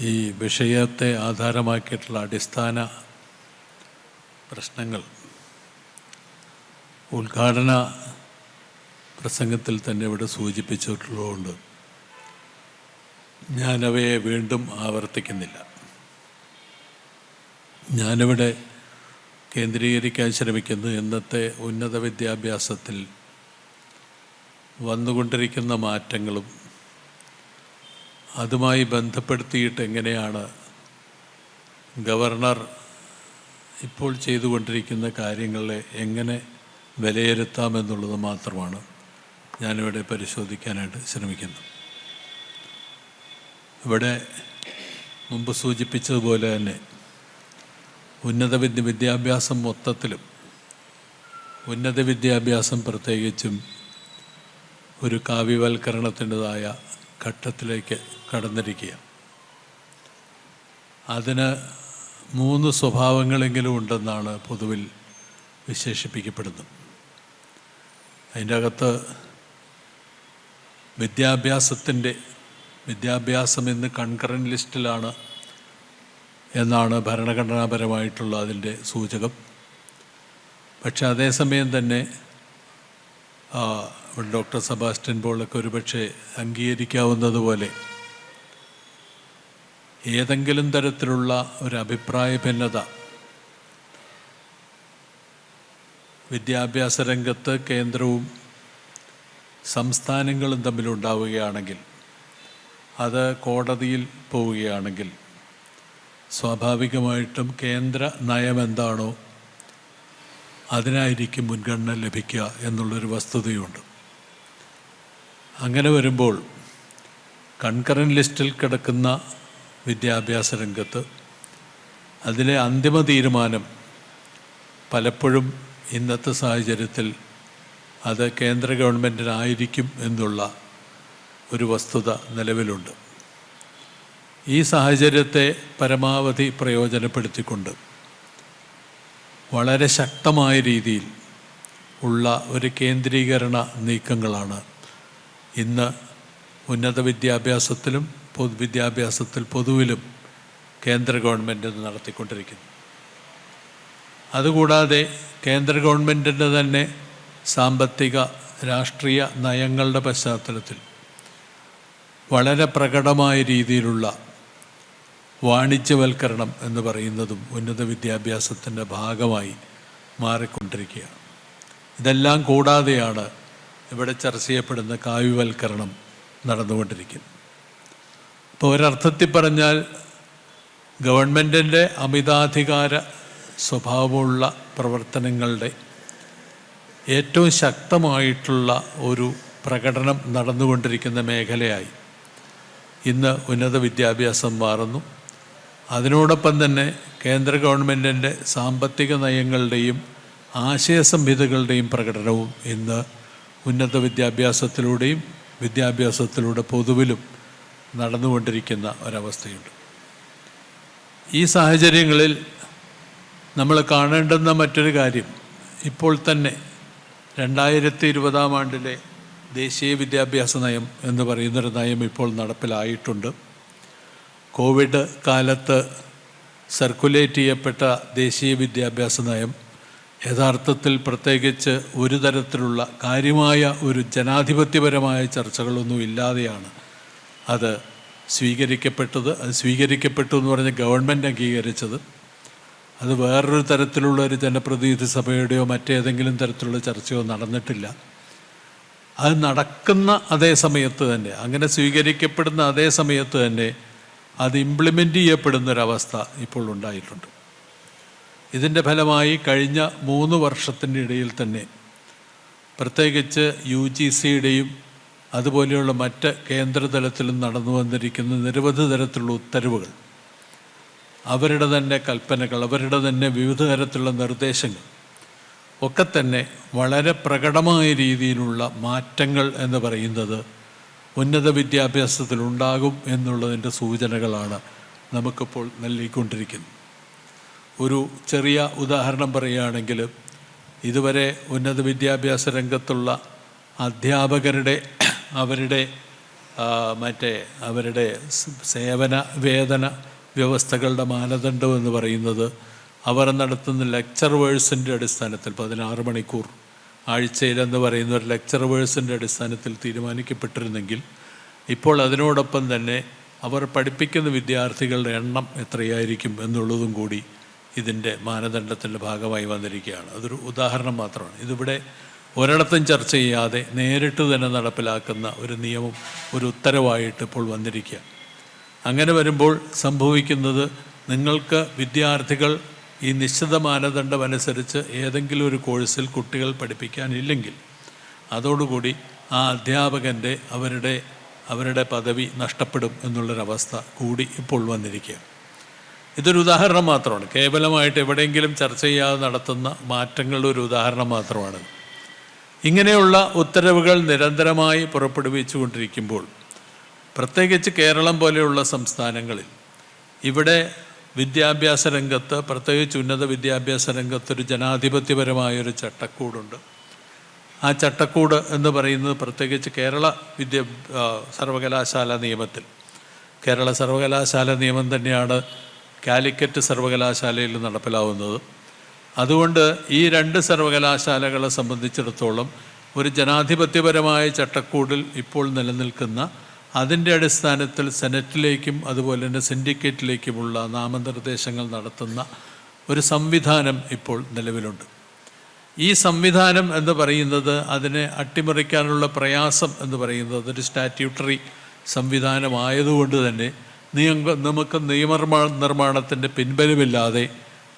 ഈ വിഷയത്തെ ആധാരമാക്കിയിട്ടുള്ള അടിസ്ഥാന പ്രശ്നങ്ങൾ ഉദ്ഘാടന പ്രസംഗത്തിൽ തന്നെ ഇവിടെ സൂചിപ്പിച്ചിട്ടുള്ളതുകൊണ്ട് ഞാനവയെ വീണ്ടും ആവർത്തിക്കുന്നില്ല. ഞാനിവിടെ കേന്ദ്രീകരിക്കാൻ ശ്രമിക്കുന്നു. ഇന്നത്തെ ഉന്നത വിദ്യാഭ്യാസത്തിൽ വന്നുകൊണ്ടിരിക്കുന്ന മാറ്റങ്ങളും അതുമായി ബന്ധപ്പെടുത്തിയിട്ട് എങ്ങനെയാണ് ഗവർണർ ഇപ്പോൾ ചെയ്തുകൊണ്ടിരിക്കുന്ന കാര്യങ്ങളെ എങ്ങനെ വിലയിരുത്താമെന്നുള്ളത് മാത്രമാണ് ഞാനിവിടെ പരിശോധിക്കാനായിട്ട് ശ്രമിക്കുന്നത്. ഇവിടെ മുമ്പ് സൂചിപ്പിച്ചതുപോലെ തന്നെ ഉന്നത വിദ്യ വിദ്യാഭ്യാസം മൊത്തത്തിലും ഉന്നത വിദ്യാഭ്യാസം പ്രത്യേകിച്ചും ഒരു കാവ്യവൽക്കരണത്തിന്റെതായ ഘട്ടത്തിലേക്ക് കടന്നിരിക്കുക അതിന് മൂന്ന് സ്വഭാവങ്ങളെങ്കിലും ഉണ്ടെന്നാണ് പൊതുവിൽ വിശേഷിപ്പിക്കപ്പെടുന്നത്. അതിന്റെ അകത്ത് വിദ്യാഭ്യാസത്തിന്റെ വിദ്യാഭ്യാസം ഇന്ന് കൺകറന്റ് ലിസ്റ്റിലാണ് എന്നാണ് ഭരണഘടനാപരമായിട്ടുള്ള അതിന്റെ സൂചകം. പക്ഷെ അതേസമയം തന്നെ ഡോക്ടർ സെബാസ്റ്റ്യൻ പോളൊക്കെ ഒരുപക്ഷെ അംഗീകരിക്കാവുന്നതുപോലെ ഏതെങ്കിലും തരത്തിലുള്ള ഒരു അഭിപ്രായ ഭിന്നത വിദ്യാഭ്യാസ രംഗത്ത് കേന്ദ്രവും സംസ്ഥാനങ്ങളും തമ്മിലുണ്ടാവുകയാണെങ്കിൽ അത് കോടതിയിൽ പോവുകയാണെങ്കിൽ സ്വാഭാവികമായിട്ടും കേന്ദ്ര നയം എന്താണോ അതിനായിരിക്കും മുൻഗണന ലഭിക്കുക എന്നുള്ളൊരു വസ്തുതയുണ്ട്. അങ്ങനെ വരുമ്പോൾ കൺകറന്റ് ലിസ്റ്റിൽ കിടക്കുന്ന വിദ്യാഭ്യാസ രംഗത്ത് അതിലെ അന്തിമ തീരുമാനം പലപ്പോഴും ഇന്നത്തെ സാഹചര്യത്തിൽ അത് കേന്ദ്ര ഗവൺമെന്റിനായിരിക്കും എന്നുള്ള ഒരു വസ്തുത നിലവിലുണ്ട്. ഈ സാഹചര്യത്തെ പരമാവധി പ്രയോജനപ്പെടുത്തിക്കൊണ്ട് വളരെ ശക്തമായ രീതിയിൽ ഉള്ള ഒരു കേന്ദ്രീകരണ നീക്കങ്ങളാണ് ഇന്ന് ഉന്നത വിദ്യാഭ്യാസത്തിലും പൊതുവിദ്യാഭ്യാസത്തിൽ പൊതുവിലും കേന്ദ്ര ഗവൺമെന്റ് നടത്തിക്കൊണ്ടിരിക്കുന്നു. അതുകൂടാതെ കേന്ദ്ര ഗവൺമെന്റിന്റെ തന്നെ സാമ്പത്തിക രാഷ്ട്രീയ നയങ്ങളുടെ പശ്ചാത്തലത്തിൽ വളരെ പ്രകടമായ രീതിയിലുള്ള വാണിജ്യവൽക്കരണം എന്ന് പറയുന്നതും ഉന്നത വിദ്യാഭ്യാസത്തിന്റെ ഭാഗമായി മാറിക്കൊണ്ടിരിക്കുകയാണ്. ഇതെല്ലാം കൂടാതെയാണ് ഇവിടെ ചർച്ച ചെയ്യപ്പെടുന്ന കാവ്യവൽക്കരണം നടന്നുകൊണ്ടിരിക്കുന്നു. അപ്പോൾ ഒരർത്ഥത്തിൽ പറഞ്ഞാൽ ഗവൺമെന്റിന്റെ അമിതാധികാര സ്വഭാവമുള്ള പ്രവർത്തനങ്ങളുടെ ഏറ്റവും ശക്തമായിട്ടുള്ള ഒരു പ്രകടനം നടന്നുകൊണ്ടിരിക്കുന്ന മേഖലയായി ഇന്ന് ഉന്നത വിദ്യാഭ്യാസം മാറുന്നു. അതിനോടൊപ്പം തന്നെ കേന്ദ്ര ഗവൺമെന്റിന്റെ സാമ്പത്തിക നയങ്ങളുടെയും ആശയ സംഹിതകളുടെയും പ്രകടനവും ഇന്ന് ഉന്നത വിദ്യാഭ്യാസത്തിലൂടെയും വിദ്യാഭ്യാസത്തിലൂടെ പൊതുവിലും നടന്നുകൊണ്ടിരിക്കുന്ന ഒരവസ്ഥയുണ്ട്. ഈ സാഹചര്യങ്ങളിൽ നമ്മൾ കാണേണ്ടുന്ന മറ്റൊരു കാര്യം ഇപ്പോൾ തന്നെ രണ്ടായിരത്തി ഇരുപതാം ആണ്ടിലെ ദേശീയ വിദ്യാഭ്യാസ നയം എന്ന് പറയുന്നൊരു നയം ഇപ്പോൾ നടപ്പിലായിട്ടുണ്ട്. കോവിഡ് കാലത്ത് സർക്കുലേറ്റ് ചെയ്യപ്പെട്ട ദേശീയ വിദ്യാഭ്യാസ നയം യഥാർത്ഥത്തിൽ പ്രത്യേകിച്ച് ഒരു തരത്തിലുള്ള കാര്യമായ ഒരു ജനാധിപത്യപരമായ ചർച്ചകളൊന്നും ഇല്ലാതെയാണ് അത് സ്വീകരിക്കപ്പെട്ടത്. അത് സ്വീകരിക്കപ്പെട്ടു എന്ന് പറഞ്ഞ് ഗവൺമെന്റ് അംഗീകരിച്ചത്. അത് വേറൊരു തരത്തിലുള്ള ഒരു ജനപ്രതിനിധി സഭയുടെയോ മറ്റേതെങ്കിലും തരത്തിലുള്ള ചർച്ചയോ നടന്നിട്ടില്ല. അത് നടക്കുന്ന അതേ സമയത്ത് തന്നെ അങ്ങനെ സ്വീകരിക്കപ്പെടുന്ന അതേ സമയത്ത് തന്നെ അത് ഇംപ്ലിമെന്റ് ചെയ്യപ്പെടുന്നൊരവസ്ഥ ഇപ്പോൾ ഉണ്ടായിട്ടുണ്ട്. ഇതിന്റെ ഫലമായി കഴിഞ്ഞ മൂന്ന് വർഷത്തിന്റെ ഇടയിൽ തന്നെ പ്രത്യേകിച്ച് യു ജി സിയുടെയും അതുപോലെയുള്ള മറ്റ് കേന്ദ്രതലത്തിലും നടന്നു വന്നിരിക്കുന്ന നിരവധി തരത്തിലുള്ള ഉത്തരവുകൾ അവരുടെ തന്നെ കൽപ്പനകൾ അവരുടെ തന്നെ വിവിധ തരത്തിലുള്ള നിർദ്ദേശങ്ങൾ ഒക്കെ തന്നെ വളരെ പ്രകടമായ രീതിയിലുള്ള മാറ്റങ്ങൾ എന്ന് പറയുന്നത് ഉന്നത വിദ്യാഭ്യാസത്തിലുണ്ടാകും എന്നുള്ളതിന്റെ സൂചനകളാണ് നമുക്കിപ്പോൾ നൽകിക്കൊണ്ടിരിക്കുന്നത്. ഒരു ചെറിയ ഉദാഹരണം പറയുകയാണെങ്കിൽ ഇതുവരെ ഉന്നത വിദ്യാഭ്യാസ രംഗത്തുള്ള അധ്യാപകരുടെ അവരുടെ മറ്റേ അവരുടെ സേവന വേതന വ്യവസ്ഥകളുടെ മാനദണ്ഡം എന്ന് പറയുന്നത് അവർ നടത്തുന്ന ലെക്ചറേഴ്സിന്റെ അടിസ്ഥാനത്തിൽ പതിനാറ് മണിക്കൂർ ആഴ്ചയിലെന്ന് പറയുന്ന ഒരു ലെക്ചറേഴ്സിന്റെ അടിസ്ഥാനത്തിൽ തീരുമാനിക്കപ്പെട്ടിരുന്നെങ്കിൽ ഇപ്പോൾ അതിനോടൊപ്പം തന്നെ അവർ പഠിപ്പിക്കുന്ന വിദ്യാർത്ഥികളുടെ എണ്ണം എത്രയായിരിക്കും എന്നുള്ളതും കൂടി ഇതിന്റെ മാനദണ്ഡത്തിന്റെ ഭാഗമായി വന്നിരിക്കുകയാണ്. അതൊരു ഉദാഹരണം മാത്രമാണ്. ഇതിവിടെ ഒരിടത്തും ചർച്ച ചെയ്യാതെ നേരിട്ട് തന്നെ നടപ്പിലാക്കുന്ന ഒരു നിയമം ഒരു ഉത്തരവായിട്ട് ഇപ്പോൾ വന്നിരിക്കുക. അങ്ങനെ വരുമ്പോൾ സംഭവിക്കുന്നത് നിങ്ങൾക്ക് വിദ്യാർത്ഥികൾ ഈ നിശ്ചിത മാനദണ്ഡമനുസരിച്ച് ഏതെങ്കിലും ഒരു കോഴ്സിൽ കുട്ടികൾ പഠിപ്പിക്കാനില്ലെങ്കിൽ അതോടുകൂടി ആ അധ്യാപകന്റെ അവരുടെ അവരുടെ പദവി നഷ്ടപ്പെടും എന്നുള്ളൊരവസ്ഥ കൂടി ഇപ്പോൾ വന്നിരിക്കുക ഇതൊരു ഉദാഹരണം മാത്രമാണ്. കേവലമായിട്ട് എവിടെയെങ്കിലും ചർച്ച ചെയ്യാതെ നടത്തുന്ന മാറ്റങ്ങളുടെ ഒരു ഉദാഹരണം മാത്രമാണ്. ഇങ്ങനെയുള്ള ഉത്തരവുകൾ നിരന്തരമായി പുറപ്പെടുവിച്ചുകൊണ്ടിരിക്കുമ്പോൾ പ്രത്യേകിച്ച് കേരളം പോലെയുള്ള സംസ്ഥാനങ്ങളിൽ ഇവിടെ വിദ്യാഭ്യാസ രംഗത്ത് പ്രത്യേകിച്ച് ഉന്നത വിദ്യാഭ്യാസ രംഗത്ത് ഒരു ജനാധിപത്യപരമായൊരു ചട്ടക്കൂടുണ്ട്. ആ ചട്ടക്കൂട് എന്ന് പറയുന്നത് പ്രത്യേകിച്ച് കേരള വിദ്യ സർവകലാശാല നിയമത്തിൽ. കേരള സർവകലാശാല നിയമം തന്നെയാണ് കാലിക്കറ്റ് സർവകലാശാലയിൽ നടപ്പിലാവുന്നത്. അതുകൊണ്ട് ഈ രണ്ട് സർവകലാശാലകളെ സംബന്ധിച്ചിടത്തോളം ഒരു ജനാധിപത്യപരമായ ചട്ടക്കൂടിൽ ഇപ്പോൾ നിലനിൽക്കുന്ന അതിന്റെ അടിസ്ഥാനത്തിൽ സെനറ്റിലേക്കും അതുപോലെ തന്നെ സിൻഡിക്കേറ്റിലേക്കുമുള്ള നാമനിർദ്ദേശങ്ങൾ നടത്തുന്ന ഒരു സംവിധാനം ഇപ്പോൾ നിലവിലുണ്ട്. ഈ സംവിധാനം എന്ന് പറയുന്നത് അതിനെ അട്ടിമറിക്കാനുള്ള പ്രയാസം എന്ന് പറയുന്നത് ഒരു സ്റ്റാറ്റ്യൂട്ടറി സംവിധാനമായതുകൊണ്ട് തന്നെ നിയമ നമുക്ക് നിയമനിർമ്മാ നിർമ്മാണത്തിന്റെ പിൻബലമില്ലാതെ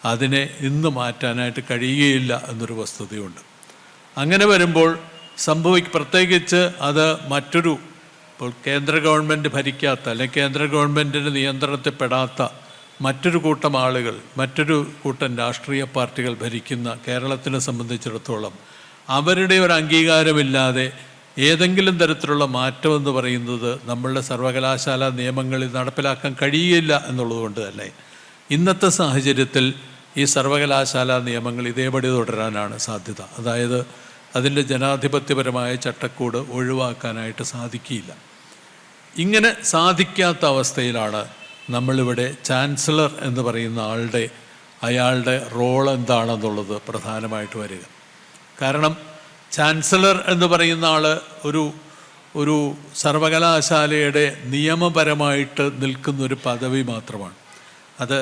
അതിനെ ഇന്ന് മാറ്റാനായിട്ട് കഴിയുകയില്ല എന്നൊരു വസ്തുതയുണ്ട്. അങ്ങനെ വരുമ്പോൾ സംഭവി പ്രത്യേകിച്ച് അത് മറ്റൊരു ഇപ്പോൾ കേന്ദ്ര ഗവൺമെന്റ് ഭരിക്കാത്ത അല്ലെങ്കിൽ കേന്ദ്ര ഗവൺമെന്റിന്റെ നിയന്ത്രണത്തിൽപ്പെടാത്ത മറ്റൊരു കൂട്ടം ആളുകൾ മറ്റൊരു കൂട്ടം രാഷ്ട്രീയ പാർട്ടികൾ ഭരിക്കുന്ന കേരളത്തിനെ സംബന്ധിച്ചിടത്തോളം അവരുടെ ഒരു അംഗീകാരമില്ലാതെ ഏതെങ്കിലും തരത്തിലുള്ള മാറ്റം എന്ന് പറയുന്നത് നമ്മളുടെ സർവകലാശാല നിയമങ്ങളിൽ നടപ്പിലാക്കാൻ കഴിയില്ല എന്നുള്ളതുകൊണ്ട് തന്നെ. ഇന്നത്തെ സാഹചര്യത്തിൽ ഈ സർവകലാശാല നിയമങ്ങൾ ഇതേപടി തുടരാനാണ് സാധ്യത. അതായത് അതിന്റെ ജനാധിപത്യപരമായ ചട്ടക്കൂട് ഒഴിവാക്കാനായിട്ട് സാധിക്കില്ല ഇങ്ങനെ സാധിക്കാത്ത അവസ്ഥയിലാണ് നമ്മളിവിടെ ചാൻസലർ എന്ന് പറയുന്ന ആളുടെ അയാളുടെ റോൾ എന്താണെന്നുള്ളത് പ്രധാനമായിട്ട് വരിക. കാരണം ചാൻസലർ എന്ന് പറയുന്ന ആൾ ഒരു ഒരു സർവകലാശാലയുടെ നിയമപരമായിട്ട് നിൽക്കുന്ന ഒരു പദവി മാത്രമാണ്. അത്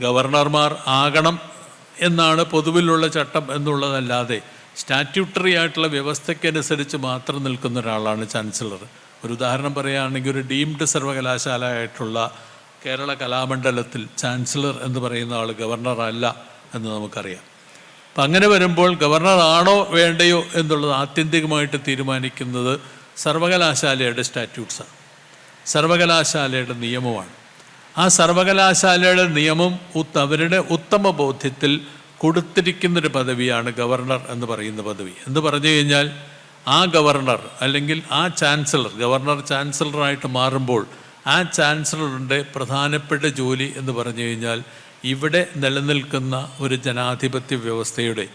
ഗവർണർമാർ ആകണം എന്നാണ് പൊതുവിലുള്ള ചട്ടം എന്നുള്ളതല്ലാതെ സ്റ്റാറ്റ്യൂട്ടറി ആയിട്ടുള്ള വ്യവസ്ഥയ്ക്കനുസരിച്ച് മാത്രം നിൽക്കുന്ന ഒരാളാണ് ചാൻസലർ. ഒരു ഉദാഹരണം പറയുകയാണെങ്കിൽ ഒരു ഡീംഡ് സർവകലാശാല ആയിട്ടുള്ള കേരള കലാമണ്ഡലത്തിൽ ചാൻസലർ എന്ന് പറയുന്ന ആൾ ഗവർണർ അല്ല എന്ന് നമുക്കറിയാം. അപ്പം അങ്ങനെ വരുമ്പോൾ ഗവർണറാണോ വേണ്ടയോ എന്നുള്ളത് ആത്യന്തികമായിട്ട് തീരുമാനിക്കുന്നത് സർവകലാശാലയുടെ സ്റ്റാറ്റ്യൂട്ട്സാണ് സർവകലാശാലയുടെ നിയമമാണ്. ആ സർവകലാശാലയുടെ നിയമം അവരുടെ ഉത്തമ ബോധ്യത്തിൽ കൊടുത്തിരിക്കുന്നൊരു പദവിയാണ് ഗവർണർ എന്ന് പറയുന്ന പദവി. എന്ന് പറഞ്ഞു കഴിഞ്ഞാൽ ആ ഗവർണർ അല്ലെങ്കിൽ ആ ചാൻസലർ ഗവർണർ ചാൻസലറായിട്ട് മാറുമ്പോൾ ആ ചാൻസലറിന്റെ പ്രധാനപ്പെട്ട ജോലി എന്ന് പറഞ്ഞു കഴിഞ്ഞാൽ ഇവിടെ നിലനിൽക്കുന്ന ഒരു ജനാധിപത്യ വ്യവസ്ഥയുടെ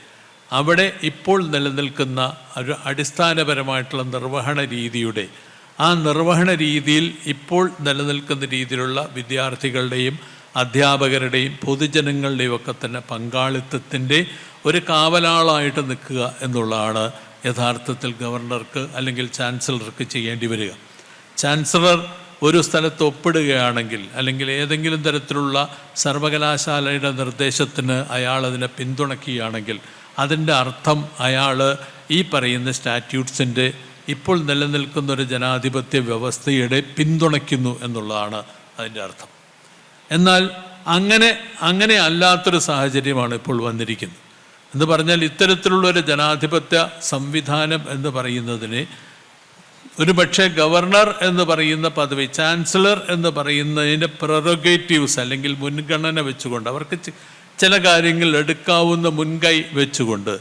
അവിടെ ഇപ്പോൾ നിലനിൽക്കുന്ന ഒരു അടിസ്ഥാനപരമായിട്ടുള്ള നിർവഹണ രീതിയുടെ ആ നിർവഹണ രീതിയിൽ ഇപ്പോൾ നിലനിൽക്കുന്ന രീതിയിലുള്ള വിദ്യാർത്ഥികളുടെയും അധ്യാപകരുടെയും പൊതുജനങ്ങളുടെയും ഒക്കെ തന്നെ പങ്കാളിത്തത്തിന്റെ ഒരു കാവലാളായിട്ട് നിൽക്കുക എന്നുള്ളതാണ് യഥാർത്ഥത്തിൽ ഗവർണർക്ക് അല്ലെങ്കിൽ ചാൻസലർക്ക് ചെയ്യേണ്ടി വരിക. ചാൻസലർ ഒരു സ്ഥലത്ത് ഒപ്പിടുകയാണെങ്കിൽ അല്ലെങ്കിൽ ഏതെങ്കിലും തരത്തിലുള്ള സർവകലാശാലയുടെ നിർദ്ദേശത്തിന് അയാൾ അതിനെ പിന്തുണയ്ക്കുകയാണെങ്കിൽ അതിന്റെ അർത്ഥം അയാൾ ഈ പറയുന്ന സ്റ്റാറ്റ്യൂട്ട്സിന്റെ ഇപ്പോൾ നിലനിൽക്കുന്ന ഒരു ജനാധിപത്യ വ്യവസ്ഥയുടെ പിന്തുണയ്ക്കുന്നു എന്നുള്ളതാണ് അതിന്റെ അർത്ഥം. എന്നാൽ അങ്ങനെ അങ്ങനെ അല്ലാത്തൊരു സാഹചര്യമാണ് ഇപ്പോൾ വന്നിരിക്കുന്നത്. എന്ന് പറഞ്ഞാൽ ഇത്തരത്തിലുള്ള ഒരു ജനാധിപത്യ സംവിധാനം എന്ന് പറയുന്നതിനെ ഒരു പക്ഷേ ഗവർണർ എന്ന് പറയുന്ന പദവി ചാൻസലർ എന്ന് പറയുന്നതിന്റെ പ്രൊറഗേറ്റീവ്സ് അല്ലെങ്കിൽ മുൻഗണന വെച്ചുകൊണ്ട് അവർക്ക് ചില കാര്യങ്ങൾ എടുക്കാവുന്ന മുൻകൈ വെച്ചുകൊണ്ട്